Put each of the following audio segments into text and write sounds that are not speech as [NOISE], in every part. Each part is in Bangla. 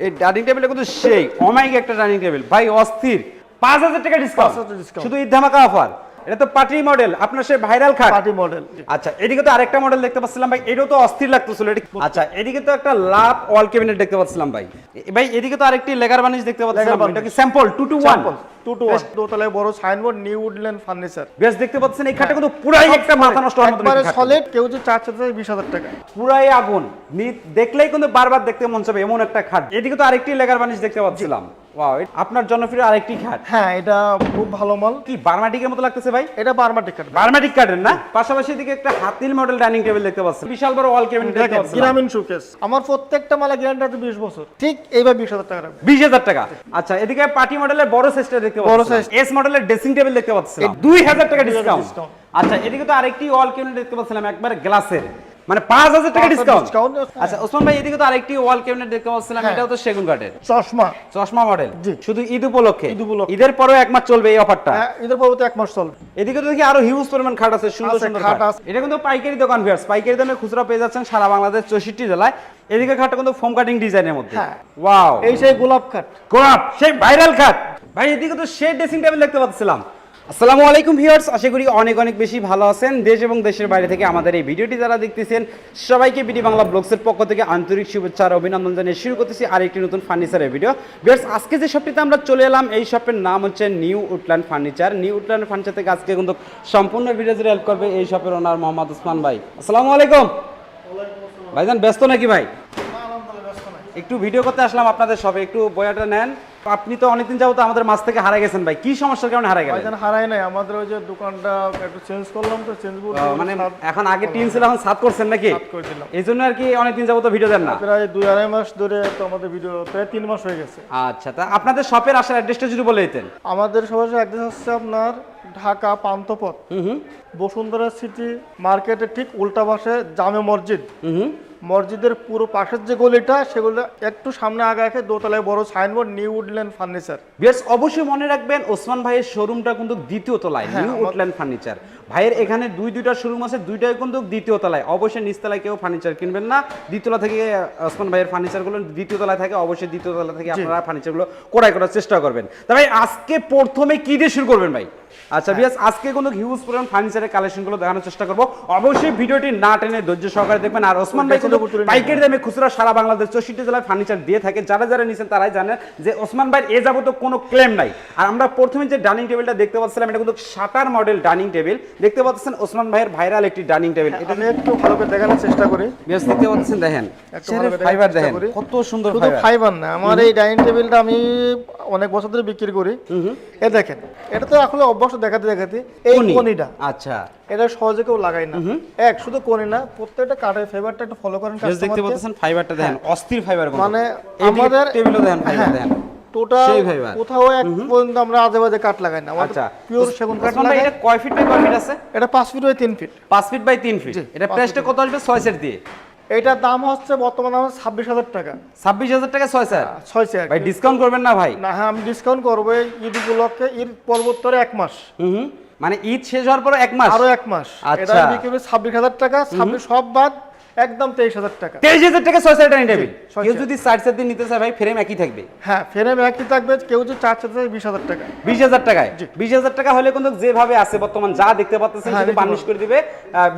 এই ডাইনিং টেবিলে কিন্তু সেই অমাইক একটা ডাইনিং টেবিল। ভাই অস্থির। পাঁচ হাজার টাকা ডিসকাউন্ট 5,000 শুধু এই ধামাকা অফার এটা তো পার্টি মডেল আপনার সেই ভাইরাল খাট। পার্টি মডেল আচ্ছা এদিকে তো আরেকটা মডেল দেখতে পাচ্ছিলাম ভাই এটাও তো অস্থির লাগতেছিল এটা আচ্ছা এদিকে তো একটা লাভ ওয়াল ক্যাবিনেট দেখতে পাচ্ছিলাম ভাই। ভাই এদিকে তো আরেকটি লেগার বানিশ দেখতে পাচ্ছিলাম এটা কি sample two two one two two one দোতলায় বড় সাইনবোর্ড নিউ উডল্যান্ড ফার্নিচার বেশ দেখতে পাচ্ছেন এই খাটটা কিন্তু পুরাই একটা মাথা নষ্ট হওয়ার মতো সলিড কেউ যে চার চার বিশ হাজার টাকা। পুরাই আগুন। দেখলেই কিন্তু বারবার দেখতে মন চাবে এমন একটা খাট। এদিকে তো আরেকটি লেগার বানিশ দেখতে পাচ্ছিলাম। ওয়াও আপনার জনপ্রিয় আরেকটি খাট। হ্যাঁ এটা খুব ভালো মাল। কি বার্মাটিকের মতো লাগতেছে ভাই? এটা বার্মাটিক বার্মাটিক না? পাশাপাশি একটা হাতিল মডেল ডাইনিং টেবিল দেখতে পাচ্ছেন বিশাল বড় ওয়াল ক্যাবিনেট দেখতে পাচ্ছেন গ্রামীণ শোকেস। আমার প্রত্যেকটা মালা গ্যারান্টি আছে বিশ বছর। ঠিক এইবার বিশ হাজার টাকা রাখবে। বিশ হাজার টাকা। আচ্ছা এদিকে পার্টি মডেলের বড় সাইজটা দেখতে বড় পাচ্ছেন এস মডেলের ড্রেসিং টেবিল দেখতে পাচ্ছেন দুই হাজার টাকা 2000 ডিসকাউন্ট আচ্ছা এদিকে তো আরেকটি ওয়াল ক্যাবিনেট দেখতে পাচ্ছিলাম একবার গ্লাসের মানে পাঁচ হাজার টাকা ডিসকাউন্ট আচ্ছা ওসমান ভাই এদিকে তো আরেকটি ওয়াল ক্যাবিনেট দেখতে পাচ্ছিলাম হ্যাঁ। এটাও তো সেগুন কাঠের। চশমা। চশমা মডেল শুধু ঈদ উপলক্ষে? ঈদের পরেও এক মাস চলবে এই অফারটা হ্যাঁ, এদের পরবর্তী এক মাস চলবে। এদিকে তো দেখি আরও হিউজ পরিমাণ খাট আছে সুন্দর সুন্দর খাট আছে। এটা কিন্তু পাইকারি দোকান ভিউয়ার্স পাইকারি দামে খুচরা পেয়ে যাচ্ছেন সারা বাংলাদেশ চৌষট্টি জেলায়। এদিকে খাটটা কিন্তু ফোম কাটিং ডিজাইনের মধ্যে। হ্যাঁ। ওয়াও এই সেই গোলাপ খাট। গোলাপ সেই ভাইরাল খাট। ভাই এদিকে তো সেই ড্রেসিং টেবিল দেখতে পাচ্ছিলাম। আসসালামু আলাইকুম ভিউয়ার্স আশা করি অনেক অনেক বেশি ভালো আছেন। দেশ এবং দেশের বাইরে থেকে আমাদের এই ভিডিওটি যারা দেখতেছেন সবাইকে বিডি বাংলা ব্লগসের পক্ষ থেকে আন্তরিক শুভেচ্ছা আর অভিনন্দন জানিয়ে শুরু করতেছি আরেকটি নতুন ফার্নিচারের ভিডিও। ভিউয়ার্স আজকে যে শপটিতে আমরা চলে এলাম এই শপের নাম হচ্ছে new Woodland furniture. New Woodland furniture থেকে আজকে কিন্তু সম্পূর্ণ ভিডিও জুড়ে হেল্প করবে এই শপের ওনার মোহাম্মদ ওসমান ভাই। আসসালামু আলাইকুম। ভাইজান ব্যস্ত নাকি ভাই? একটু ভিডিও করতে আসলাম আপনাদের সবে একটু বয়াটা নেন। আপনি তো অনেকদিন যাবত আমাদের মাছ থেকে হারা গেছেন ভাই। কি সমস্যার কারণে হারাই গেলেন? হারাই নাই। আমাদের ওই যে দোকানটা একটু চেঞ্জ করলাম তো চেঞ্জ করে ও, মানে এখন আগে টিন ছিল এখন সাত করছেন নাকি? এই জন্য আর কি অনেকদিন যাবত ভিডিও দেন না। প্রায় দুই আড়াই মাস ধরে তো আমাদের ভিডিও প্রায় তিন মাস হয়ে গেছে। আচ্ছা তা আপনাদের শপের আসার অ্যাড্রেসটা যদি বলে দিতেন। আমাদের সরাসরি অ্যাড্রেস হচ্ছে আপনার ঢাকা হুম বসুন্ধরা সিটি মার্কেটের ঠিক উল্টা পাশে জামে মসজিদ। মসজিদের পুরো পাশের যে গলিটা সেগুলো একটু সামনে আগে রেখে দোতলায় বড় সাইনবোর্ড নিউ উডল্যান্ড ফার্নিচার বেশ অবশ্যই মনে রাখবেন ওসমান ভাইয়ের শোরুমটা কিন্তু দ্বিতীয় তলায় নিউ উডল্যান্ড ফার্নিচার ভাইয়ের এখানে দুই দুইটা শোরুম আছে দুইটাই কিন্তু দ্বিতীয় তলায়। অবশ্যই নিচতলায় কেউ ফার্নিচার কিনবেন না। দ্বিতীয়তলা থেকে ওসমান ভাইয়ের ফার্নিচারগুলো দ্বিতীয় তলায় থাকে অবশ্যই দ্বিতীয় তলা থেকে আপনারা ফার্নিচারগুলো ক্রয় করার চেষ্টা করবেন। তবে আজকে প্রথমে কি দিয়ে শুরু করবেন ভাই? আচ্ছা বিয়াস আজকে কোনো হিউজ পরিমাণ ফার্নিচারের কালেকশনগুলো দেখানোর চেষ্টা করব। অবশ্যই ভিডিওটি না টেনে ধৈর্য সহকারে দেখবেন। আর ওসমান ভাই কিন্তু পাইকারি দামে খুচরা সারা বাংলাদেশ চৌষট্টি জেলায় ফার্নিচার দিয়ে থাকে। যারা যারা নিছেন তারাই জানেন যে ওসমান ভাই এ যাবত কোনো ক্লেম নাই। আর আমরা প্রথমে যে ডাইনিং টেবিলটা দেখতে পাচ্ছিলাম এটা কিন্তু শাটার মডেল ডাইনিং টেবিল দেখতে পাচ্ছেন ওসমান ভাইয়ের ভাইরাল একটি ডাইনিং টেবিল এটা আমি একটু ভালো করে দেখানোর চেষ্টা করি। বেশ দেখতে পাচ্ছেন দেখেন। ফাইবার দেখেন কত সুন্দর শুধু ফাইবার ফাইবার না আমার এই ডাইনিং টেবিলটা আমি অনেক বছর ধরে বিক্রি করি। এ দেখেন এটা তো আসলে অভ্যাস দেখাতে দেখাতে এই কোনিটা। আচ্ছা। এটা সহজে কেউ লাগাই না। এক শুধু কোনি না প্রত্যেকটা কাঠের ফেভারটা একটু ফলো করেন বেশ দেখতে পাচ্ছেন ফাইবারটা দেখেন অস্থির ফাইবার মানে আমাদের টেবিলও দেখেন ফাইবার হ্যাঁ, দেখেন। টোটাল। কোথাও এক পর্যন্ত আমরা আজে বাজে কাঠ লাগাই না। আচ্ছা। পিওর সেগুন কাঠ ওসমান লাগাই। এটা কয় ফিট বাই কয় ফিট আছে? এটা পাঁচ ফিট বাই তিন ফিট পাঁচ ফিট বাই তিন ফিট জি, এটা পাঁচ প্রাইসটা কত আসবে? ছয় সেট দিয়ে। এটার দাম হচ্ছে বর্তমানে আমার ছাব্বিশ হাজার টাকা। ছাব্বিশ হাজার টাকা ছয় স্যার? ছয় স্যার। ভাই ডিসকাউন্ট করবেন না ভাই? না হ্যাঁ আমি ডিসকাউন্ট করব ঈদ উপলক্ষে। ঈদ পরবর্তরে এক মাস। হুম। মানে ঈদ শেষ হওয়ার পর এক মাস? আরও এক মাস। আচ্ছা। বিক্রি ছাব্বিশ হাজার টাকা। ছাব্বিশ সব বাদ একদম তেইশ হাজার টাকা। তেইশ হাজার টাকা ছয় সেট ডাইনিং টেবিল কেউ যদি চার সেট দিয়ে নিতে চায় ভাই ফ্রেম একই থাকবে। হ্যাঁ ফ্রেম একই থাকবে কেউ যদি চার চার বিশ হাজার টাকা। বিশ হাজার টাকায়। বিশ হাজার টাকা হলে কিন্তু যেভাবে আছে বর্তমান যা দেখতে পাচ্ছেন হ্যাঁ, শুধু বার্নিশ করে দিবে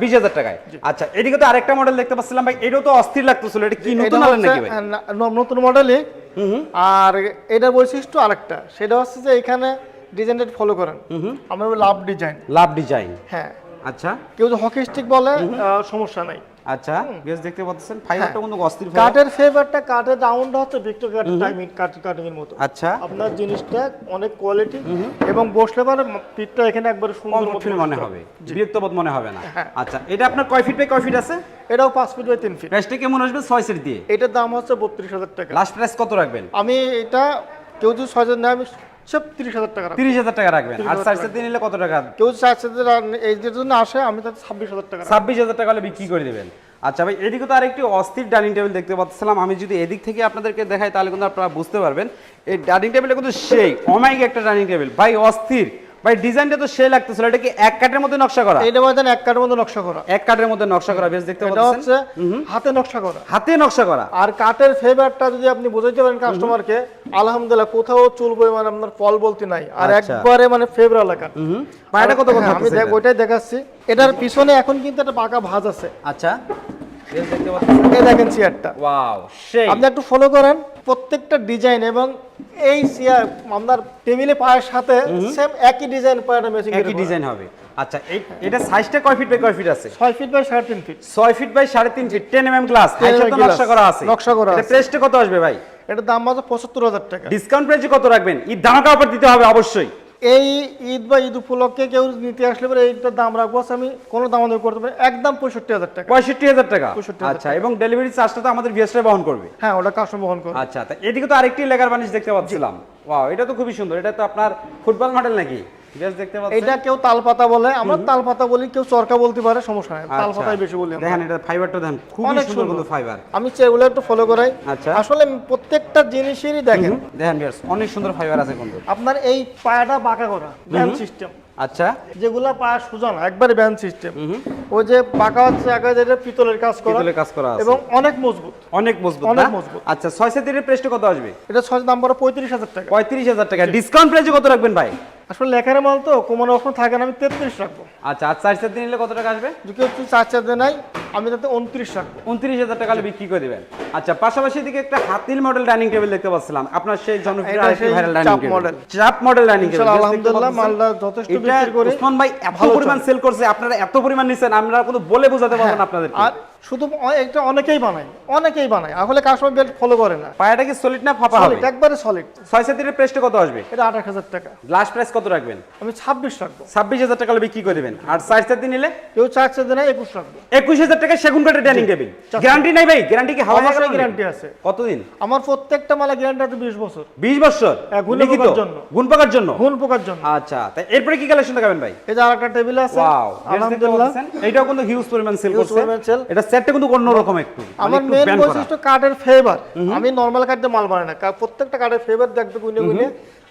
বিশ হাজার টাকায়। আচ্ছা এদিকে তো আরেকটা মডেল দেখতে পাচ্ছিলাম ভাই এটাও তো অস্থির লাগতেছিল এটা কি নতুন আলেন হচ্ছে, নাকি ভাই? নতুন হুম আর এটার বৈশিষ্ট্য আরেকটা সেটা হচ্ছে যে এখানে ডিজাইনটা ফলো করেন। আমরা লাভ ডিজাইন। লাভ ডিজাইন। হ্যাঁ। আচ্ছা। কেউ যদি হকি স্টিক বলে সমস্যা নাই। আচ্ছা বেশ দেখতে পাচ্ছেন ফাইবারটা কিন্তু অস্থির fiber। কাঠের ফেভারটা কাঠের রাউন্ডটা হচ্ছে ভিক্টর কাঠ টাইমিং কাঠ কাটিং এর মতো। আচ্ছা। আপনার জিনিসটা অনেক কোয়ালিটি এবং বসলে পারে পিঠটা এখানে একবার সুন্দর মতো ফিল মনে হবে বিরক্তবোধ মনে হবে না। হ্যাঁ। আচ্ছা এটা আপনার কয় ফিট বাই কয় ফিট আছে? এটাও পাঁচ ফিট বাই তিন ফিট প্রাইসটা কেমন আসবে? ছয় সেট দিয়ে। এটার দাম হচ্ছে বত্রিশ হাজার টাকা। লাস্ট প্রাইস কত রাখবেন? আমি এটা কেউ যদি ছয় হাজার নেয় আমি সব তিরিশ হাজার টাকা তিরিশ হাজার টাকা রাখবেন। আর 30,000 চার সেট দিয়ে নিলে কত টাকা? কেউ চার এই জন্য আসে আমি তাদের ছাব্বিশ হাজার টাকা ছাব্বিশ হাজার টাকা হলে বিক্রি করে দেবেন। আচ্ছা ভাই, এদিকে তো আরেকটি অস্থির ডাইনিং টেবিল দেখতে পাচ্ছিলাম। আমি যদি এদিক থেকে আপনাদেরকে দেখাই, তাহলে কিন্তু আপনারা বুঝতে পারবেন। এই ডাইনিং টেবিলে কিন্তু সেই অমাইক একটা ডাইনিং টেবিল। ভাই, অস্থির। ভাই ডিজাইনটা তো সে লাগতেছিল এটা কি এক কাটের মধ্যে নকশা করা? এইটা ভাইজান এক কাঠের মধ্যে নকশা করা। এক কাটের মধ্যে নকশা করা বেশ দেখতে এটা পাচ্ছেন। হচ্ছে হাতে নকশা করা। হাতে নকশা করা। আর কাঠের ফেভারটা যদি আপনি বুঝাইতে পারেন কাস্টমারকে আলহামদুলিল্লাহ কোথাও চুল মানে আপনার ফল বলতে নাই। আর আচ্ছা। একবারে মানে ফেভার এলাকা। হুম পায়টা কত হ্যাঁ, আমি দেখ ওইটাই দেখাচ্ছি। এটার পিছনে এখন কিন্তু একটা পাকা ভাঁজ আছে। আচ্ছা। এই দেখেন চেয়ারটা ওয়াও সেই। আপনি একটু ফলো করেন প্রত্যেকটা ডিজাইন এবং এই চেয়ার আপনার টেবিলে পায়ের সাথে সেম একই ডিজাইন মেশিং একই ডিজাইন হবে। আচ্ছা এটা সাইজটা কয় ফিট বাই কয় ফিট আছে? ছয় ফিট বাই সাড়ে তিন ফিট ছয় ফিট বাই সাড়ে তিন feet ten M glass 10 mm glass, নকশা করা আছে। নকশা করা এটা আছে। প্রেসটা কত আসবে ভাই? এটার দাম আছে পঁচাত্তর হাজার টাকা। ডিসকাউন্ট প্রাইসে কত রাখবেন? ঈদ ধামাকা অফার দিতে হবে অবশ্যই। এই ঈদ বা ঈদ উপলক্ষে কেউ নিতে আসলে পরে এইটার দাম রাখব আছে আমি কোনো দাম আমাদের করতে পারি একদম পঁয়ষট্টি হাজার টাকা। পঁয়ষট্টি হাজার টাকা? 65,000 আচ্ছা এবং ডেলিভারি চার্জটা তো আমাদের বিএসটা বহন করবে? হ্যাঁ ওটা কাস্টমার বহন করবে। আচ্ছা তা এদিকে তো আরেকটি লেগার বানিশ দেখতে পাচ্ছিলাম। ওয়াও এটা তো খুবই সুন্দর। এটা তো আপনার ফুটবল মডেল নাকি? দেখতে পাচ্ছেন? এটা কেউ বলে আমরা তাল বলি কেউ চরকা বলতে পারে সমস্যা নেই। আচ্ছা। পাতাই বেশি বলি। দেখেন এটা ফাইবারটা দেখেন খুবই সুন্দর। কিন্তু ফাইবার আমি চেয়েগুলো একটু ফলো করাই। আচ্ছা। আসলে প্রত্যেকটা জিনিসেরই দেখেন। দেখেন অনেক সুন্দর ফাইবার আছে কিন্তু। আপনার এই পায়াটা বাঁকা করা সিস্টেম আচ্ছা। যেগুলা পায়ে সুজন একবারে ব্যান সিস্টেম ওই যে পাকা হচ্ছে আগে যেটা পিতলের কাজ করা। পিতলের কাজ করা এবং অনেক মজবুত। অনেক মজবুত অনেক? মজবুত। আচ্ছা ছয় সেতির প্রেসটা কত আসবে? এটা ছয় দাম পড়ে পঁয়ত্রিশ হাজার টাকা। পঁয়ত্রিশ হাজার টাকা। ডিসকাউন্ট প্রাইসে কত রাখবেন ভাই? আসলে লেখার মাল তো কোমর অপশন থাকে না আমি তেত্রিশ রাখব। আচ্ছা আর চার সেট নিলে কত টাকা আসবে? যদি কেউ চার চার দিন নাই। আমি তাতে উনত্রিশ রাখব উনত্রিশ হাজার টাকা বিক্রি করে দেবেন। আচ্ছা পাশাপাশি দিকে একটা হাতিল মডেল ডাইনিং টেবিল দেখতে পাচ্ছিলাম। আপনার সেই জনপ্রিয় ভাইরাল ডাইনিং চাপ চাপ মডেল ডাইনিং টেবিল আলহামদুলিল্লাহ মালটা যথেষ্ট বিক্রি করে ওসমান ভাই এত পরিমাণ সেল করছে আপনারা এত পরিমাণ নিছেন আমরা কোনো বলে বোঝাতে পারব না আপনাদের আর শুধু এটা অনেকেই বানায় অনেকেই বানায়। আসলে কাস্টমার বেল্ট ফলো করে না। পায়াটা কি সলিড না ফাঁপা হবে? একবারে সলিড ছয় সেটের প্রেসটা কত আসবে? এটা আঠাশ হাজার টাকা। লাস্ট প্রাইস কত রাখবেন? আমি ছাব্বিশ রাখব। ছাব্বিশ হাজার টাকা বিক্রি করে দেবেন। আর চার সেট নিলে? কেউ চার চার দেয় না একুশ রাখব। একুশ হাজার টাকা সেগুন কাঠের ডাইনিং টেবিল গ্যারান্টি নাই ভাই গ্যারান্টি কি হাওয়া অবশ্যই গ্যারান্টি আছে। কতদিন? আমার প্রত্যেকটা মালা গ্যারান্টি আছে বিশ বছর। বিশ বছর? হ্যাঁ, গুণ পোকার জন্য। গুণ পাকার জন্য? ঘুন পোকার জন্য। আচ্ছা তাই এরপরে কি কালেকশন দেখাবেন ভাই? এই যে আর একটা টেবিল আছে ওয়াও আলহামদুলিল্লাহ। এইটাও কিন্তু হিউজ পরিমাণ সেল করছে। এটা সেটটা কিন্তু অন্যরকম একটু। মানে আমার মেন বৈশিষ্ট্য কাঠের ফেভার আমি নর্মাল দিয়ে মাল বানাই না। প্রত্যেকটা কাঠের ফেভার দেখবে গুনে গুনে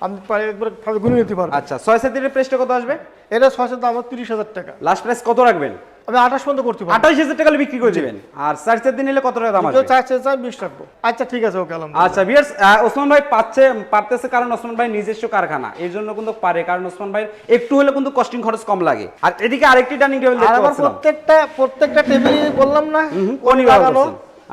আমি একবার গুনে নিতে পারব। আচ্ছা ছয় সাত দিনের প্রাইসটা কত আসবে? এটা ছয় সাত আমার তিরিশ হাজার টাকা। লাস্ট প্রাইস কত রাখবেন? আমি আঠাশ পর্যন্ত করতে পারব। আঠাশ হাজার টাকা বিক্রি করে দিবেন। আর চার সেট নিলে কত টাকা দাম আসবে? চার চার চার বিশ রাখব। আচ্ছা ঠিক আছে ওকে আচ্ছা বিয়ার্স ওসমান ভাই পাচ্ছে পারতেছে কারণ ওসমান ভাই নিজস্ব কারখানা। এই জন্য কিন্তু পারে কারণ ওসমান ভাই একটু হলে কিন্তু কস্টিং খরচ কম লাগে। আর এদিকে আরেকটি ডাইনিং টেবিল দেখতে পাচ্ছিলাম। প্রত্যেকটা প্রত্যেকটা টেবিল বললাম না কোনি।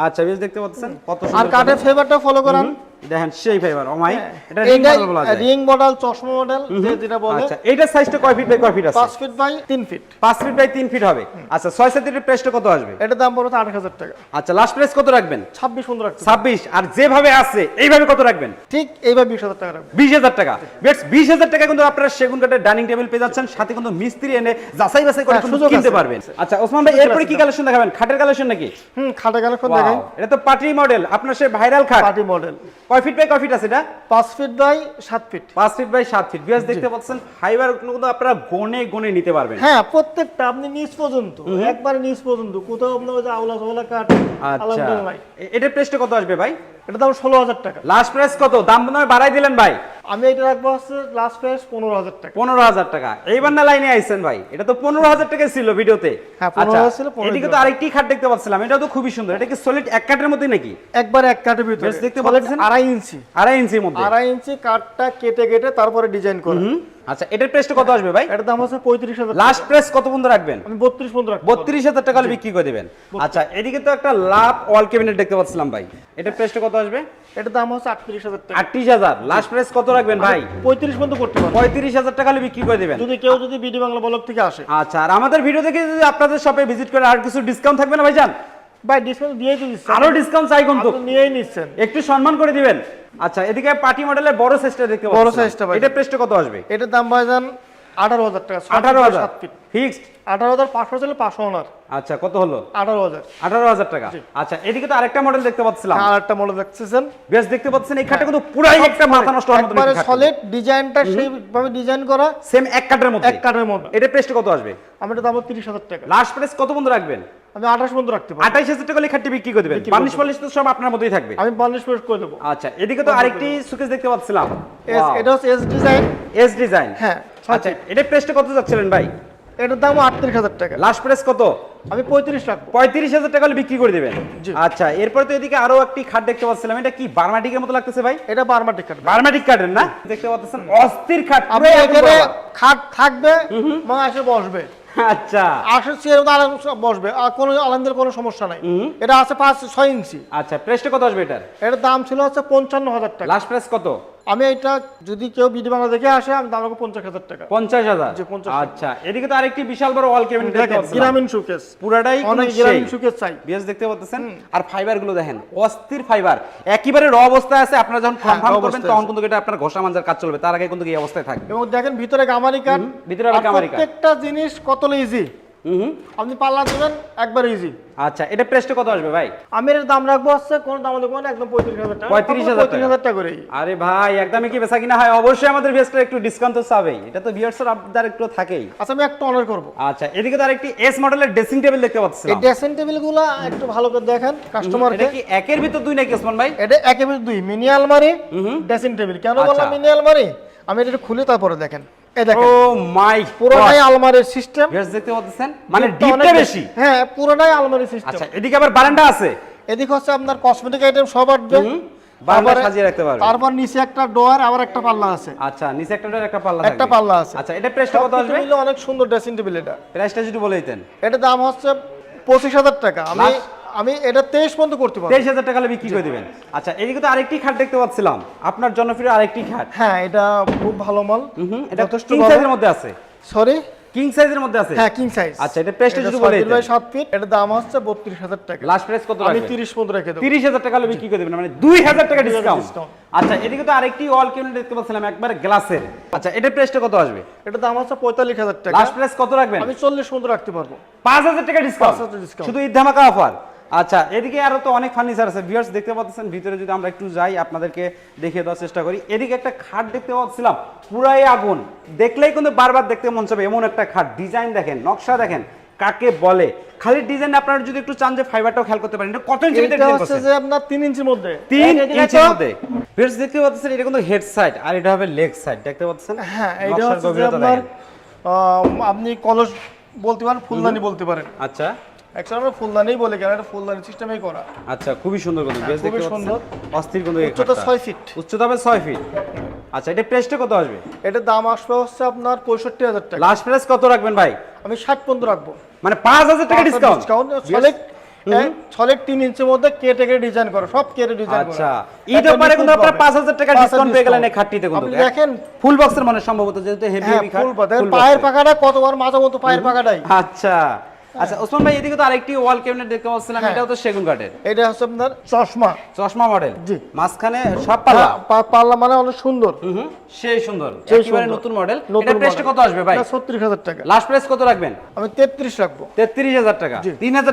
আচ্ছা বেশ দেখতে পাচ্ছেন? কত আর কাঠের ফেভারটা ফলো করান। দেখেন সেই ফাইবার ও মাই এটা রিং মডেল বলা যায়। রিং মডেল চশমা মডেল যেটা বলে। আচ্ছা এইটার সাইজটা কয় ফিট বাই কয় ফিট আছে? পাঁচ ফিট বাই তিন ফিট পাঁচ ফিট বাই তিন ফিট হবে। আচ্ছা ছয় সেটের প্রাইসটা কত আসবে? এটার দাম পড়বে আঠাশ হাজার টাকা। আচ্ছা লাস্ট প্রাইস কত রাখবেন? ছাব্বিশ পর্যন্ত রাখতে ছাব্বিশ আর যেভাবে আছে এইভাবে কত রাখবেন? ঠিক বিশ হাজার টাকা রাখব। বিশ হাজার টাকা। বেশ বিশ হাজার টাকা কিন্তু আপনারা সেগুন কাঠের ডাইনিং টেবিল পেয়ে যাচ্ছেন সাথে কিন্তু মিস্ত্রি এনে যাচাই বাছাই করে হ্যাঁ, কিন্তু সুযোগ কিনতে পারবেন। আচ্ছা ওসমান ভাই এরপরে কি কালেকশন দেখাবেন? খাটের কালেকশন নাকি? হুম খাটে কালেকশন দেখাই। এটা তো পার্টি মডেল আপনার সেই ভাইরাল খাট। পার্টি মডেল কয় ফিট বাই কয় ফিট আছে এটা? পাঁচ ফিট বাই সাত ফিট পাঁচ ফিট বাই সাত ফিট বিয়াস দেখতে পাচ্ছেন ফাইবার কিন্তু আপনারা গনে গনে নিতে পারবেন। হ্যাঁ প্রত্যেকটা আপনি নিচ পর্যন্ত একবারে নিচ পর্যন্ত কোথাও আপনার আওলা চাওলা কাঠ আচ্ছা। এটা প্রেসটা কত আসবে ভাই? এটা দাম ষোলো হাজার টাকা। লাস্ট প্রাইস কত? দাম নয় বাড়াই দিলেন ভাই। আমি এটা রাখব হচ্ছে লাস্ট প্রাইস পনেরো হাজার টাকা। পনেরো হাজার টাকা। এইবার না লাইনে আইছেন ভাই। এটা তো পনেরো হাজার টাকা ছিল ভিডিওতে। হ্যাঁ, 15,000 ছিল, এদিকে তো আরেকটি খাট দেখতে পাচ্ছিলাম। এটা তো খুবই সুন্দর। এটা কি সলিড এক কাঠের মধ্যে নাকি? একবার এক কাঠের ভিতরে। দেখতে পাচ্ছেন? আড়াই ইঞ্চি। আড়াই ইঞ্চির মধ্যে। আড়াই ইঞ্চি কাঠটা কেটে কেটে তারপরে ডিজাইন করা। আচ্ছা এটার প্রাইসটা কত আসবে ভাই? এটার দাম হচ্ছে পঁয়ত্রিশ হাজার লাস্ট প্রাইস কত পর্যন্ত রাখবেন? আমি বত্রিশ পর্যন্ত রাখব। বত্রিশ হাজার টাকা বিক্রি করে দেবেন। আচ্ছা এদিকে তো একটা লাভ ওয়াল ক্যাবিনেট দেখতে পাচ্ছিলাম ভাই। এটার প্রাইসটা কত আসবে? এটার দাম হচ্ছে আটত্রিশ হাজার টাকা। আটত্রিশ হাজার। লাস্ট প্রাইস কত রাখবেন ভাই? পঁয়ত্রিশ পর্যন্ত করতে পারব। পঁয়ত্রিশ হাজার টাকা বিক্রি করে দেবেন। যদি কেউ যদি বিডি বাংলা ব্লক থেকে আসে। আচ্ছা আর আমাদের ভিডিও দেখে যদি আপনাদের শপে ভিজিট করে আর কিছু ডিসকাউন্ট থাকবে না ভাইজান? ভাই ডিসকাউন্ট দিয়ে দিচ্ছে আরও ডিসকাউন্ট চাই কিন্তু। আপনি নিয়েই নিচ্ছেন। একটু সম্মান করে দিবেন। আচ্ছা এদিকে পার্টি মডেলের বড় সাইজটা দেখতে বড় size ভাই। এটা প্রাইসটা কত আসবে? এটার দাম ভাইজান আঠারো হাজার টাকা আঠারো হাজার? সাত ফিট ফিক্সড আঠারো হাজার পাঁচশো ছিল পাঁচশো ওনার আচ্ছা কত হলো? আঠারো হাজার। আঠারো হাজার টাকা। আচ্ছা এদিকে তো আরেকটা মডেল দেখতে পাচ্ছিলাম। আর একটা মডেল দেখতেছেন। বেশ দেখতে পাচ্ছেন এই খাটটা কিন্তু পুরাই একটা মাথা নষ্ট হওয়ার মতো একবারে সলিড ডিজাইনটা সেইভাবে ডিজাইন করা। সেম এক কাঠের মধ্যে। এক কাঠের মধ্যে। এটা প্রাইসটা কত আসবে? আমি এটা দাম তিরিশ হাজার টাকা। লাস্ট প্রাইস কত বন্ধু রাখবেন? আমি আঠাশ পর্যন্ত রাখতে পারি আঠাইশ হাজার টাকা হলে খাটটি বিক্রি করে দেবেন। বার্নিশ পলিশ তো সব আপনার মতোই থাকবে। আমি বার্নিশ করে দেবো। আচ্ছা এদিকে তো আরেকটি সুকেস দেখতে পাচ্ছিলাম। এটা হচ্ছে এস ডিজাইন এস ডিজাইন হ্যাঁ। আচ্ছা এটা প্রেসটা কত যাচ্ছিলেন ভাই? এটার দাম আটত্রিশ হাজার টাকা। লাস্ট প্রেস কত? আমি পঁয়ত্রিশ রাখব। পঁয়ত্রিশ হাজার টাকা হলে বিক্রি করে দেবেন। আচ্ছা এরপরে তো এদিকে আরও একটি খাট দেখতে পাচ্ছিলাম। এটা কি বার্মাটিকের মতো লাগতেছে ভাই? এটা বারমাটিক কাটবে বার্মাটিক কাঠের না? দেখতে পাচ্ছেন অস্থির খাট। আপনি এখানে খাট। থাকবে এবং এসে বসবে। আচ্ছা। চেয়ার সে বসবে। আর কোনো কোনো সমস্যা নাই। এটা আছে পাঁচ ছয় ইঞ্চি। আচ্ছা প্রেসটা কত আসবে এটার? এটার দাম ছিল হচ্ছে পঞ্চান্ন হাজার টাকা। লাস্ট প্রেস কত? আমি এটা যদি কেউ বিডি বাংলা দেখে আসে আমি দাম রাখব পঞ্চাশ হাজার টাকা। পঞ্চাশ হাজার? আচ্ছা এদিকে তো আরেকটি বিশাল বড় ওয়াল দেখেন গ্রামীণ সুকেস পুরাটাই অনেক গ্রামীণ। সুকেস চাই। বিএস দেখতে পাচ্ছেন? আর ফাইবারগুলো দেখেন অস্থির ফাইবার। একেবারে র অবস্থায় আছে আপনারা যখন হ্যাঁ, কনফার্ম করবেন তখন কিন্তু এটা আপনার ঘষা মাঞ্জার কাজ চলবে তার আগে কিন্তু এই অবস্থায় থাকবে। এবং দেখেন ভিতরে গামারি কাঠ ভিতরে গামারি কাঠ। প্রত্যেকটা জিনিস কত ইজি। আপনি পাল্লা দেবেন একবার ইজি আচ্ছা এটা প্রেসটা কত আসবে ভাই? আমি এর দাম রাখব হচ্ছে কোন দাম দেখব না একদম পঁয়ত্রিশ হাজার টাকা। 35,000 পঁয়ত্রিশ হাজার টাকা আরে ভাই একদমই কি বেচা কিনা হয়? অবশ্যই আমাদের বেস্টটা একটু ডিসকাউন্ট তো চাবেই। এটা তো ভিউয়ার্সের আপনার একটু থাকেই। আচ্ছা আমি একটা অনার করব। আচ্ছা এদিকে তো আরেকটি এস মডেলের ড্রেসিং টেবিল দেখতে এই পাচ্ছিলাম ড্রেসিং টেবিলগুলা একটু ভালো করে দেখেন কাস্টমারকে এটা কি একের ভিতর দুই নাকি ওসমান ভাই? এটা একেবারে দুই মিনি আলমারি ড্রেসিং টেবিল কেন আচ্ছা। বললাম মিনি আলমারি? আমি এটা খুলে তারপরে দেখেন। এই ও মাই পুরোটাই আলমারির সিস্টেম ভিউয়ার্স দেখতে পাচ্ছেন? মানে ডিপটা বেশি। হ্যাঁ পুরোটাই আলমারি সিস্টেম আচ্ছা এদিকে আবার বারান্দা আছে। এদিকে হচ্ছে আপনার কসমেটিক আইটেম সব আসবে বারান্দা সাজিয়ে রাখতে পারবে তারপর নিচে একটা আবার একটা পাল্লা আছে। আচ্ছা নিচে একটা ডোর, একটা পাল্লা একটা পাল্লা আছে। আচ্ছা এটা প্রাইসটা কত আসবে? অনেক সুন্দর ড্রেসিং টেবিল এটা। প্রাইসটা যদি বলে দিতেন। এটা দাম হচ্ছে পঁচিশ হাজার টাকা। আমি আমি এটা তেইশ পর্যন্ত করতে পারব। তেইশ হাজার টাকা বিক্রি করে দিবেন। আচ্ছা এদিকে তো আরেকটি খাট দেখতে পাচ্ছিলাম। আপনার জনপ্রিয় আরেকটি খাট। হ্যাঁ এটা খুব ভালো মাল। হুম এটা যথেষ্ট কিং সাইজের মধ্যে আছে। সরি কিং সাইজের মধ্যে আছে? হ্যাঁ কিং সাইজ আচ্ছা, এটা যদি বলে। বাই সাত ফিট এটা দাম হচ্ছে বত্রিশ হাজার টাকা। লাস্ট প্রাইস কত আমি রাখবেন? তিরিশ পর্যন্ত রেখে দেবো। তিরিশ হাজার টাকা হলে বিক্রি করে দেবেন মানে দুই হাজার টাকা ডিসকাউন্ট আচ্ছা এদিকে তো আরেকটি ওয়াল কেবিনেট দেখতে পাচ্ছিলাম একবার গ্লাসের আচ্ছা এটার প্রাইসটা কত আসবে? এটা দাম হচ্ছে পঁয়তাল্লিশ হাজার টাকা। লাস্ট প্রাইস কত রাখবেন? আমি চল্লিশ পর্যন্ত রাখতে পারব। পাঁচ হাজার টাকা ডিসকাউন্ট শুধু ঈদ ধামাকা অফার আচ্ছা এদিকে আরও তো অনেক ফার্নিচার আছে। ভিউয়ার্স দেখতে পাচ্ছেন ভিতরে যদি আমরা একটু যাই আপনাদেরকে দেখিয়ে দেওয়ার চেষ্টা করি। এদিকে একটা খাট দেখতে পাচ্ছিলাম পুরাই আগুন। দেখলেই কিন্তু বারবার দেখতে মন চাবে এমন একটা খাট। ডিজাইন দেখেন নকশা দেখেন কাকে বলে? খালি ডিজাইন আপনারা যদি একটু চান যে ফাইবারটাও খেয়াল করতে পারেন এটা কত ইঞ্চি এটা হচ্ছে যে আপনার তিন ইঞ্চির মধ্যে। তিন এই যে ইঞ্চির মধ্যে। ভিউয়ার্স দেখতে পাচ্ছেন এটা কিন্তু হেড সাইড আর এটা হবে লেগ সাইড দেখতে পাচ্ছেন? হ্যাঁ এটা হচ্ছে আপনার আপনি কলস বলতে পারেন ফুলদানি বলতে পারেন। আচ্ছা। অ্যাকচুয়ালি আমরা ফুলদানি বলি কেন? এটা ফুলদানি সিস্টেমেই করা। আচ্ছা খুবই সুন্দর কিন্তু বেশ দেখতে সুন্দর। সুন্দর। অস্থির কিন্তু উচ্চতা খাটটা। ফিট উচ্চতা হবে ছয় ফিট আচ্ছা এটা প্রাইসটা কত আসবে? এটার দাম আসবে হচ্ছে আপনার পঁয়ষট্টি হাজার টাকা। লাস্ট প্রাইস কত রাখবেন ভাই? আমি ষাট পর্যন্ত রাখব। মানে পাঁচ হাজার টাকা ডিসকাউন্ট ডিসকাউন্ট সলিড সলিড তিন ইঞ্চির মধ্যে কেটে কেটে ডিজাইন করা সব কেটে ডিজাইন করা। আচ্ছা। ঈদ অফারে কিন্তু আপনারা পাঁচ হাজার টাকা ডিসকাউন্ট পেয়ে গেলেন এই খাটটিতে কিন্তু। আপনি দেখেন ফুল বক্সের মানে সম্ভবত যেহেতু হেভি হ্যাঁ হেভি খাট ফুল পায়ের পাকাটা কতবার মাথা মতো পায়ের পাকাটাই আচ্ছা। আচ্ছা ওসমান ভাই এদিকে তো আরেকটি ওয়াল ক্যাবিনেট দেখতে পাচ্ছিলাম হ্যাঁ। এটাও তো সেগুন কাঠের এটা হচ্ছে আপনার চশমা। চশমা মডেল জি। মাঝখানে সব পাল্লা। হ্যাঁ, পাল্লা মানে অনেক সুন্দর। সেই সুন্দর। একেবারে নতুন মডেল এটা model। কত আসবে ভাই? এটা টাকা। লাস্ট প্রাইস কত রাখবেন? আমি তেত্রিশ রাখব। তেত্রিশ হাজার টাকা।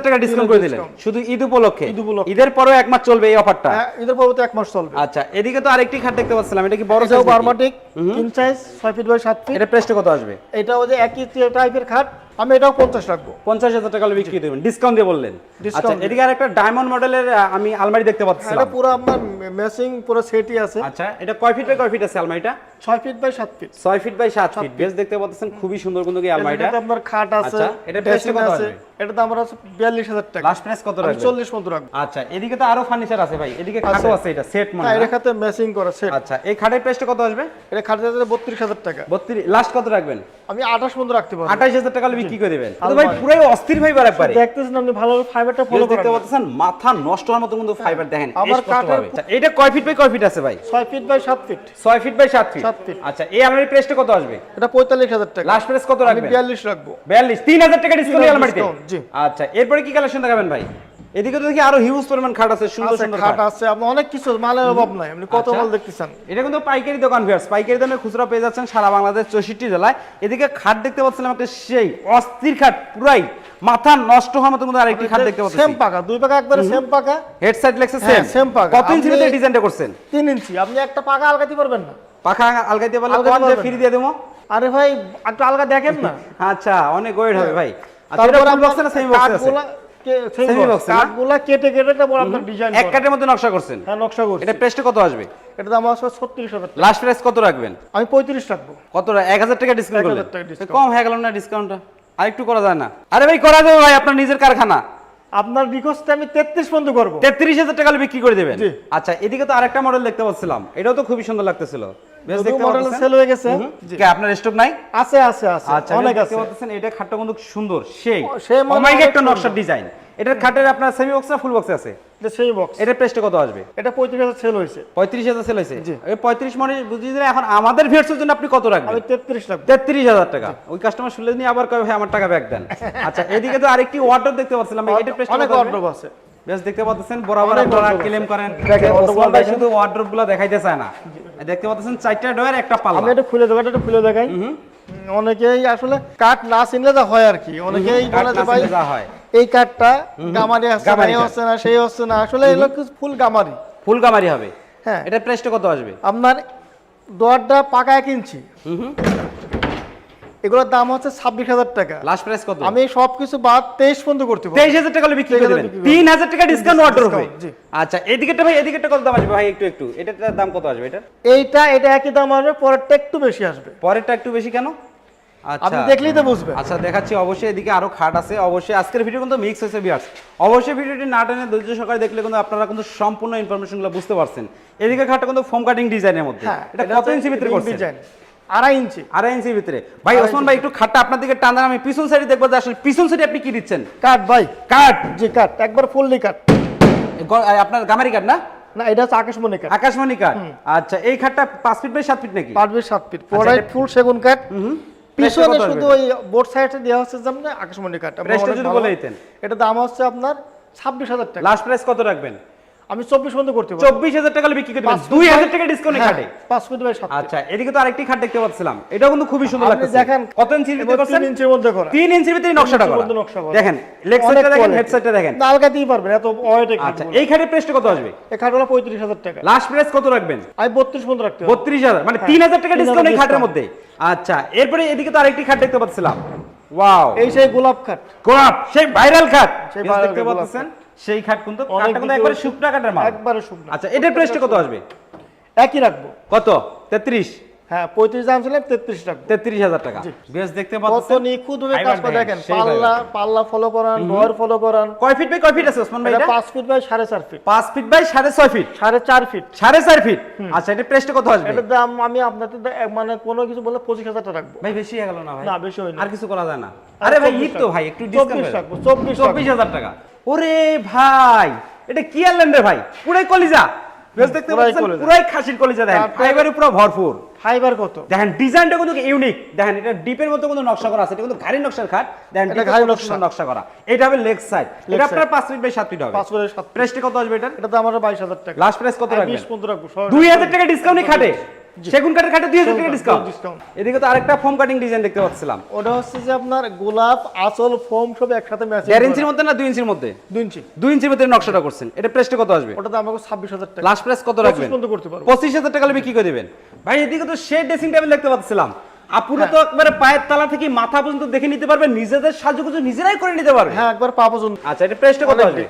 টাকা ডিসকাউন্ট করে দিলেন। শুধু ঈদ উপলক্ষে? ঈদ উপলক্ষে। ঈদের পরেও এক মাস চলবে এই অফারটা হ্যাঁ, ঈদের পরবর্তী এক মাস চলবে। আচ্ছা এদিকে তো আরেকটি খাট দেখতে পাচ্ছিলাম। এটা কি বড় নাকি? বারমাটিক তিন সাইজ ছয় ফিট বাই সাত ফিট এটা প্রাইসটা কত আসবে? এটাও যে একই টাইপের খাট। আমি এটাও পঞ্চাশ রাখব। পঞ্চাশ হাজার টাকা বিক্রি দেবেন ডিসকাউন্ট দিয়ে বললেন। এদিকে আচ্ছা একটা এদিকে আরেকটা ডায়মন্ড মডেলের আমি আলমারি দেখতে পাচ্ছি এটা পুরো আপনার মেসিং পুরো সেটই আছে। আচ্ছা এটা কয় ফিট বাই কয় ফিট আছে আলমারিটা? ছয় ফিট বাই সাত ফিট ছয় ফিট বাই সাত ফিট বেশ দেখতে পাচ্ছেন খুবই সুন্দর কিন্তু এই আলমারিটা। এটাতে আপনার খাট আছে আচ্ছা, এটার ড্রেসিং price টা কত আছে এটা দাম আছে বিয়াল্লিশ হাজার টাকা। লাস্ট প্রাইস কত রাখবেন? চল্লিশ মতো রাখব। আচ্ছা এদিকে তো আরও ফার্নিচার আছে ভাই। এদিকে খাটও আছে এটা সেট মনে এটা খাতে মেসিং করা সেট আচ্ছা এই খাটের প্রাইসটা কত আসবে? এটা খাট যাচ্ছে বত্রিশ হাজার টাকা। বত্রিশ লাস্ট কত রাখবেন? আমি আঠাশ মতো রাখতে পারব। আঠাশ হাজার টাকা বিক্রি করে দেবেন। তো। ভাই পুরাই অস্থির ফাইবার একবারে। দেখতেছেন আপনি ভালোভাবে ফাইবারটা ফলো দেখতে পাচ্ছেন মাথা নষ্ট হওয়ার মতো কিন্তু ফাইবার দেখেন কাঠের কাঠের- আচ্ছা এটা কয় ফিট বাই কয় ফিট আছে ভাই? ছয় ফিট বাই সাত ফিট ছয় ফিট বাই সাত ফিট সাত। আচ্ছা এই আলমারির প্রাইসটা কত আসবে? এটা পঁয়তাল্লিশ হাজার টাকা। লাস্ট প্রাইস কত রাখবেন? বিয়াল্লিশ রাখব। বিয়াল্লিশ তিন হাজার টাকা ডিসকাউন্ট আলমারিতে? জি। আচ্ছা এরপরে কি কালেকশন দেখাবেন ভাই? এদিকে তো দেখি আরও হিউজ পরিমাণ খাট আছে সুন্দর সুন্দর খাট খাট। আছে আপনি অনেক কিছু মালের অভাব নাই। আপনি কত আচ্ছা। মাল দেখতেছেন? এটা কিন্তু পাইকারি দোকান ভিউয়ার্স পাইকারি দামে খুচরা পেয়ে যাচ্ছেন সারা বাংলাদেশ চৌষট্টি জেলায়। এদিকে খাট দেখতে পাচ্ছিলাম একটা সেই অস্থির খাট পুরাই মাথা নষ্ট হওয়ার মতো কিন্তু আরেকটি খাট দেখতে সেম পাচ্ছি। পাকা দুই পাকা একবারে সেম পাকা। হেড সাইড লেগছে সেম পাকা। কত ইঞ্চি ডিজাইনটা করছেন? তিন ইঞ্চি আপনি একটা পাকা আলগাতে পারবেন না। পাখা আলগাইতে পারলে কোন যে ফ্রি দিয়ে দেবো? আরে ভাই একটু আলগা দেখেন না। আচ্ছা অনেক ওয়েট হবে ভাই। আচ্ছা এটা তারপর ফুল বক্স না সেমি বক্স আছে? কেটে কেটে তারপর আপনার ডিজাইন এক কাটের মধ্যে নকশা করছেন? হ্যাঁ নকশা করছি। এটা প্রেসটা কত আসবে? এটা দাম আসবে ছত্রিশ হাজার টাকা। লাস্ট প্রাইস কত রাখবেন? আমি পঁয়ত্রিশ রাখব। কত রা- এক হাজার টাকা ডিসকাউন্ট করলেন। কম হয়ে গেল না ডিসকাউন্টটা আর একটু করা যায় না। আরে ভাই করা যাবে ভাই আপনার নিজের কারখানা। আপনার রিকোয়েস্টে আমি তেত্রিশ পর্যন্ত করব। তেত্রিশ হাজার টাকা বিক্রি করে দেবেন? আচ্ছা এদিকে তো আরেকটা মডেল দেখতে পাচ্ছিলাম। এটাও তো খুবই সুন্দর লাগতেছিল। বেশ যদিও দেখতে মডেল পাচ্ছেন। সেল হয়ে গেছে। জি। কে আপনার স্টক নাই? আছে আছে আছে। আচ্ছা অনেক আছে। এটা খাটটা কিন্তু সুন্দর সেই। ও, সেই মনে অমাইক একটা নকশার ডিজাইন এটার খাটের আপনার সেমি বক্স না ফুল বক্স আছে? এটা সেই বক্স এটার প্রাইসটা কত আসবে? এটা পঁয়ত্রিশ হাজার সেল হয়েছে। পঁয়ত্রিশ সেল হয়েছে? এই পঁয়ত্রিশ মানে বুঝিয়ে দিলে এখন আমাদের ভিউয়ার্সের জন্য আপনি কত রাখবেন? আমি তেত্রিশ রাখব। তেত্রিশ হাজার টাকা। ওই কাস্টমার শুনলে নিয়ে আবার ভাই আমার টাকা ব্যাক দেন। [LAUGHS] আচ্ছা এদিকে তো আরেকটি ওয়ার্ডরোব দেখতে পাচ্ছিলাম এটার প্রাইসটা অনেক কত আছে। বেশ দেখতে পাচ্ছেন বরাবর আপনারা ক্লেম করেন। ওসমান ভাই শুধু ওয়ার্ড্রোবগুলো দেখাইতে চায় না। দেখতে পাচ্ছেন চারটা ডয়ার একটা পাল্লা। আমি এটা খুলে দেখাই এটা খুলে দেখাই। অনেকেই আসলে কাঠ না চিনলে যা হয় আর কি। অনেকেই বলে যে ভাই। এই কাঠটা গামারি আসছে না হচ্ছে না সেই হচ্ছে না। আসলে এগুলো ফুল গামারি। ফুল কামারি হবে। হ্যাঁ। এটার প্রাইসটা কত আসবে? আপনার দোয়ারটা পাকা এক ইঞ্চি। এগুলোর দাম হচ্ছে ছাব্বিশ হাজার টাকা। লাস্ট প্রাইস কত? আমি সবকিছু বাদ তেইশ পর্যন্ত করতে পারব। তেইশ হাজার টাকা বিক্রি করে দেবেন। তিন হাজার টাকা ডিসকাউন্ট অর্ডার হবে আচ্ছা এদিকেটা ভাই এদিকেটা কত দাম আসবে ভাই? একটু একটু। এটার দাম কত আসবে এটা এইটা এটা একই দাম আসবে পরেরটা একটু বেশি আসবে। পরেরটা একটু বেশি কেন? আচ্ছা। আপনি দেখলেই তো বুঝবেন। আচ্ছা দেখাচ্ছি অবশ্যই এদিকে আরও খাট আছে। অবশ্যই আজকের ভিডিও কিন্তু মিক্স হয়েছে বিয়ার্স অবশ্যই ভিডিওটি না টেনে ধৈর্য সহকারে দেখলে কিন্তু আপনারা কিন্তু সম্পূর্ণ ইনফরমেশনগুলো বুঝতে পারছেন। এদিকে খাটটা কিন্তু ফোম কাটিং ডিজাইনের মধ্যে। হ্যাঁ এটা কত ইঞ্চি ভিতরে করছেন ডিজাইন আড়াই ইঞ্চি। আড়াই ইঞ্চির ভিতরে। ভাই ওসমান ভাই একটু খাটটা আপনার দিকে টান আমি পিছন সাইডে দেখব যে আসলে পিছন সাইডে আপনি কি দিচ্ছেন? কাঠ ভাই। কাঠ জি কাঠ একবার ফুললি গ- আপনার গামারি কাঠ না? না এটা হচ্ছে আকাশমণি কাঠ আকাশমণি কাঠ আচ্ছা এই খাটটা পাঁচ ফিট বাই সাত ফিট নাকি? পাঁচ বাই সাত ফিট। পড়াই ফুল সেগুন কাঠ পিছনে শুধু ওই বোর্ড সাইডে দেওয়া হচ্ছে যেমন আকাশমণি কাঠ আপনার প্রাইসটা যদি বলে দিতেন। এটা দাম হচ্ছে আপনার ছাব্বিশ হাজার টাকা। লাস্ট প্রাইস কত রাখবেন? আমি চব্বিশ পর্যন্ত করতে পারব। চব্বিশ হাজার টাকা বিক্রি করতে পাঁচ দুই হাজার টাকা ডিসকাউন্টে হ্যাঁ, খাটে পাঁচ ফুট বাই সাত আচ্ছা এদিকে তো আরেকটি খাট দেখতে পাচ্ছিলাম। এটাও কিন্তু খুবই সুন্দর লাগছে দেখেন কত ইঞ্চির ভিতরে করছেন? তিন ইঞ্চির মধ্যে করা। তিন ইঞ্চির ভিতরে নকশাটা করা। দেখেন লেগ সাইডটা দেখেন। হেড সাইডটা দেখেন। না আলগাতেই পারবেন এত ওয়েটে আচ্ছা এই খাটের প্রাইসটা কত আসবে? এই খাটগুলো পঁয়ত্রিশ হাজার টাকা। লাস্ট প্রাইস কত রাখবেন? আমি বত্রিশ পর্যন্ত রাখতে পারব। বত্রিশ হাজার মানে তিন হাজার টাকা 3000 ডিসকাউন্ট এই খাটের মধ্যে। আচ্ছা এরপরে এদিকে তো আরেকটি খাট দেখতে পাচ্ছিলাম। ওয়াও এই সেই গোলাপ খাট। গোলাপ সেই ভাইরাল খাট। সেই দেখতে পাচ্ছেন? সেই খাট কিন্তু অনেক খাটটা কিন্তু একবারে। শুকনা কাঠের মাল একবারে শুকনো। আচ্ছা এটার প্রাইসটা কত আসবে? একই রাখব। কত? তেত্রিশ? হ্যাঁ পঁয়ত্রিশ দাম তেত্রিশ রাখব। তেত্রিশ হাজার টাকা। বেশ দেখতে কত নিখুঁত ভাবে কাজ করে দেখেন, পাল্লা পাল্লা ফলো করান ফলো করান। কয় ফিট বাই কয় ফিট আছে ওসমান ভাই এটা এটা? পাঁচ ফিট বাই সাড়ে চার ফিট পাঁচ ফিট বাই সাড়ে ছয় ফিট সাড়ে চার ফিট সাড়ে চার ফিট আচ্ছা এটার প্রাইসটা কত আসবে? এটার দাম আমি আপনাদের মানে কোনো কিছু বলে পঁচিশ হাজার টাকা রাখব। ভাই বেশি হয়ে গেল না ভাই। না, বেশি হয়নি। আর কিছু করা যায় না। আরে ভাই ঈদ তো ভাই একটু ডিসকাউন্ট চব্বিশ চব্বিশ হাজার টাকা। ওরে ভাই এটা কি আনলেন রে ভাই? পুরাই কলিজা। বেশ দেখতে পুরাই পাচ্ছেন পুরাই খাসির কলিজা দেখেন। ফাইবার ফাইবারে পুরো ভরপুর। ফাইবার কত? দেখেন ডিজাইনটা কিন্তু ইউনিক দেখেন এটা ডিপের মতো কিন্তু নকশা করা আছে। এটা কিন্তু ঘাড়ি নকশার খাট। দেখেন এটা ঘাড়ি নকশা। নকশা করা। এটা হবে লেগ সাইড এটা আপনার ফিট বাই ফিট হবে। প্রাইসটা কত আসবে এটার? এটা দাম আমার বাইশ হাজার টাকা। লাস্ট প্রাইস কত রাখবেন? রাখব সবাই দুই হাজার টাকা ডিসকাউন্টে খাটে? সেগুন কাঠের খাটে দুই হাজার টাকা ডিসকাউন্ট এদিকে তো আরেকটা ফোম কাটিং ডিজাইন দেখতে পাচ্ছিলাম। ওটা হচ্ছে যে আপনার গোলাপ আসল ফোম সব একসাথে ম্যাচিং ইঞ্চির মধ্যে না দুই ইঞ্চির মধ্যে? দুই ইঞ্চি। দুই ইঞ্চির ভিতরে নকশাটা করছেন। এটা প্রাইসটা কত আসবে? ওটা দাম আমাকে ছাব্বিশ হাজার টাকা। লাস্ট প্রাইস কত রাখবেন? পর্যন্ত করতে পারব। পঁচিশ হাজার টাকা বিক্রি করে দেবেন? ভাই এদিকে তো সে ড্রেসিং টেবিল দেখতে পাচ্ছিলাম আপুরা হ্যাঁ। তো একবারে পায়ের তলা থেকে মাথা পর্যন্ত দেখে নিতে পারবে নিজেদের সাজুগুজু নিজেরাই করে নিতে পারবে হ্যাঁ একবার পা পর্যন্ত আচ্ছা এটা প্রাইসটা কত হবে আসবে।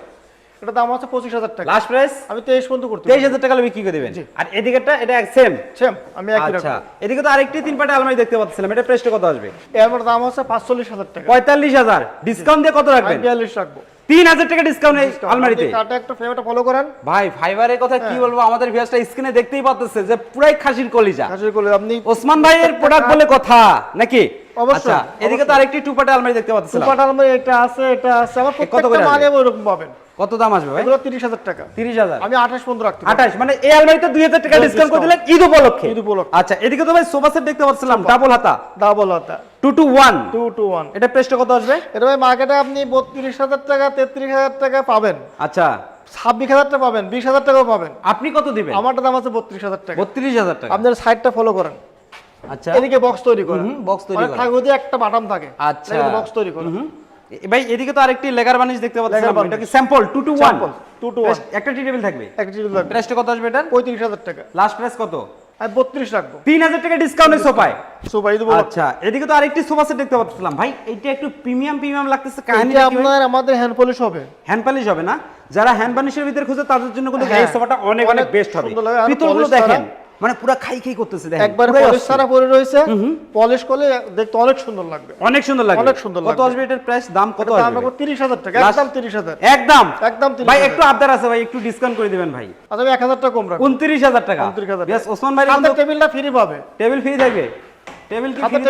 এটা দাম আছে পঁচিশ হাজার টাকা। লাস্ট প্রাইস আমি তেইশ পর্যন্ত করতে তেইশ হাজার টাকা বিক্রি করে দেবেন। আর এদিকেটা এটা সেম সেম আমি একই আচ্ছা। এদিকে তো আরেকটি তিন পাটে আলমারি দেখতে পাচ্ছিলাম এটা কত আসবে? এর দাম আছে পাঁচচল্লিশ হাজার টাকা। পঁয়তাল্লিশ হাজার। ডিসকাউন্ট দিয়ে কত রাখবেন? বিয়াল্লিশ রাখব। তিন হাজার টাকা ডিসকাউন্ট এই আলমারিতে। কাটা একটা ফলো করেন। ভাই ফাইবারের কথা কি হ্যাঁ। বলব? আমাদের ভিউয়ার্সটা স্ক্রিনে দেখতেই পাচ্ছেছে যে পুরাই খাসির কলিজা। হাসির করলে আপনি ওসমান ভাইয়ের প্রোডাক্ট বলে কথা নাকি? অবশ্যই, এদিকে তো আরেকটি টু আলমারি দেখতে পাচ্ছিলাম। সুপার আলমারি এটা আছে এটা আছে আমার কত প্রত্যেকটা আসবে? মালে ওরকম পাবেন। কত দাম আসবে ভাই? এগুলো তিরিশ হাজার টাকা। তিরিশ হাজার। আমি আঠাশ পর্যন্ত রাখতে পারব। আঠাশ মানে এই আলমারিতে দুই হাজার টাকা ডিসকাউন্ট করে দিলেন ঈদ উপলক্ষে? ঈদ উপলক্ষে। আচ্ছা এদিকে তো ভাই সোফা সেট দেখতে পাচ্ছিলাম ডাবল হাতা। ডাবল হাতা। Two two one two two one এটা প্রেসটা কত আসবে? এটা ভাই মার্কেটে আপনি টাকা পাবেন। আচ্ছা। ছাব্বিশ পাবেন বিশ হাজার টাকাও পাবেন। আপনি কত দিবেন? আমারটা দাম আছে বত্রিশ হাজার টাকা। বত্রিশ হাজার টাকা। আপনার সাইডটা ফলো করেন। আচ্ছা। এদিকে বক্স তৈরি box তৈরি। থাকে ওদিকে একটা বাটাম থাকে। আচ্ছা। বক্স তৈরি ভাই এদিকে তো আরেকটি লেগার বানিশ দেখতে এটা কি sample two two one Sample, two to one। একটা টি টেবিল থাকবে? একটা জিনিস লাগবে প্রাইসটা কত আসবে পঁয়ত্রিশ হাজার টাকা। লাস্ট প্রাইস কত? আমি বত্রিশ রাখব। তিন হাজার টাকা সোফায়। আচ্ছা এদিকে তো আরেকটি সোফা সেট দেখতে পাচ্ছিলাম। ভাই এটা একটু প্রিমিয়াম প্রিমিয়াম লাগতেছে। কাহিনী এটা আপনার আমাদের হ্যান্ড পলিশ হবে। হ্যান্ড পালিশ হবে না? যারা হ্যান্ড পালিশের ভিতরে খুঁজে তাদের জন্য কিন্তু এই হ্যাঁ, সোফাটা অনেক অনেক বেস্ট হবে। পিতলগুলো দেখেন। মানে পুরো খাই খাই করতেছে দেখেন। একবার পলিশ সারা পরে রয়েছে। পলিশ করলে দেখতে অনেক সুন্দর লাগবে। অনেক সুন্দর লাগবে। অনেক সুন্দর কত লাগবে। আসবে এটার প্রাইস দাম কত আসবে দাম আসবে? রাখব তিরিশ হাজার টাকা Last- একদম তিরিশ হাজার। একদম। একদম ভাই একটু আবদার আছে ভাই একটু ডিসকাউন্ট করে দিবেন ভাই। আচ্ছা আমি এক হাজার টাকা কম উনত্রিশ হাজার টাকা। 29,000 Yes, ওসমান ভাই টেবিলটা ফ্রি পাবে। টেবিল ফ্রি থাকবে? টেবিল কি ফ্রি।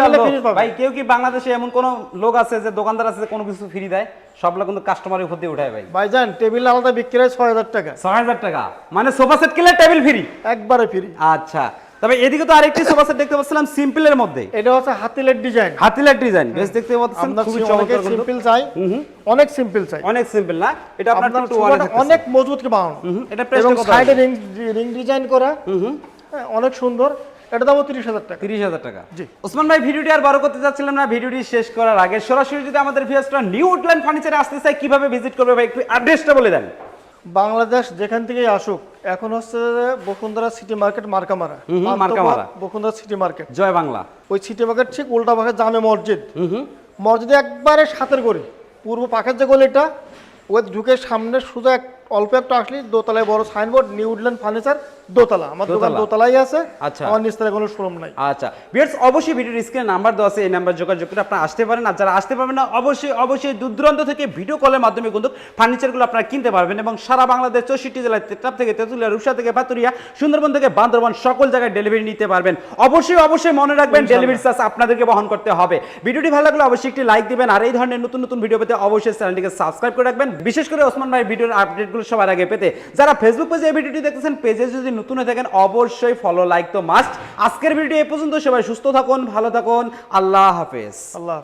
ভাই কেউ কি বাংলাদেশে এমন কোন লোক আছে যে দোকানদার আছে যে কোনো কিছু ফ্রি দেয়? সবগুলো কিন্তু কাস্টমারের উপর দিয়ে উঠায় ভাই। ভাইজান টেবিল আলাদা বিক্রি হয় ছয় হাজার টাকা। ছয় হাজার টাকা? মানে সোফা সেট কিনলে টেবিল ফ্রি একবারে ফ্রি আচ্ছা। তবে এদিকে তো আরেকটি সোফা সেট দেখতে পাচ্ছিলাম সিম্পলের মধ্যে। এটা হচ্ছে হাতিলের ডিজাইন হাতিলার ডিজাইন বেশ দেখতে পাচ্ছেন খুবই চমৎকার সিম্পল চাই অনেক সিম্পল চাই। অনেক সিম্পল না? এটা আপনার অনেক মজবুত করে বানানো এটা এবং কত সাইডে রিং রিং ডিজাইন করা। অনেক সুন্দর। এটা দাম তিরিশ হাজার টাকা। তিরিশ হাজার টাকা। জি। ওসমান ভাই ভিডিওটি আর বড় করতে যাচ্ছিলাম না ভিডিওটি শেষ করার আগে সরাসরি যদি আমাদের ভিউয়ার্সরা নিউ উডল্যান্ড ফার্নিচারে আসতে চায় কীভাবে ভিজিট করবে ভাই একটু অ্যাড্রেসটা বলে দেন। বাংলাদেশ যেখান থেকেই আসুক এখন হচ্ছে বসুন্ধরা সিটি মার্কেট মার্কামারা। মার্কামারা। Bashundhara city market Joy Bangla. ওই সিটি মার্কেট ঠিক উল্টা পাখে জামে মসজিদ। মসজিদে একবারে সাতের গলি। পূর্ব পাখের যে গলিটা ওই ঢুকে সামনে সোজা এক অল্প একটু আসলে দোতলায় বড় সাইনবোর্ড নিউ উডল্যান্ড ফার্নিচার দোতলা। আমার দোকান দোতলা। দোতলাই আছে আচ্ছা। আমার নিচতলায় কোনো শোরুম নাই। আচ্ছা। বিয়ার্স অবশ্যই ভিডিওর স্ক্রিনে নাম্বার দেওয়া আছে এই নাম্বার যোগাযোগ করে আপনারা আসতে পারেন। আর যারা আসতে পারবেন না অবশ্যই অবশ্যই দূর দূরান্ত থেকে ভিডিও কলের মাধ্যমে কিন্তু ফার্নিচারগুলো আপনারা কিনতে পারবেন। এবং সারা বাংলাদেশ চৌষট্টি জেলায় তেতাব থেকে তেঁতুলিয়া রূপসা থেকে পাতুরিয়া সুন্দরবন থেকে বান্দরবান সকল জায়গায় ডেলিভারি নিতে পারবেন। অবশ্যই অবশ্যই মনে রাখবেন ডেলিভারি চার্জ আপনাদেরকে বহন করতে হবে। ভিডিওটি ভালো লাগলে অবশ্যই একটি লাইক দিবেন। আর এই ধরনের নতুন নতুন ভিডিও পেতে অবশ্যই চ্যানেলটিকে সাবস্ক্রাইব করে রাখবেন। বিশেষ করে ওসমান ভাই ভিডিওর আপডেটগুলো সবার আগে পেতে, যারা ফেসবুক পেজে এই ভিডিওটি দেখতেছেন পেজে যদি নতুন হয়ে থাকেন, অবশ্যই ফলো লাইক তো মাস্ট আজকের ভিডিও এ পর্যন্ত সবাই সুস্থ থাকুন, ভালো থাকুন, আল্লাহ হাফেজ আল্লাহ।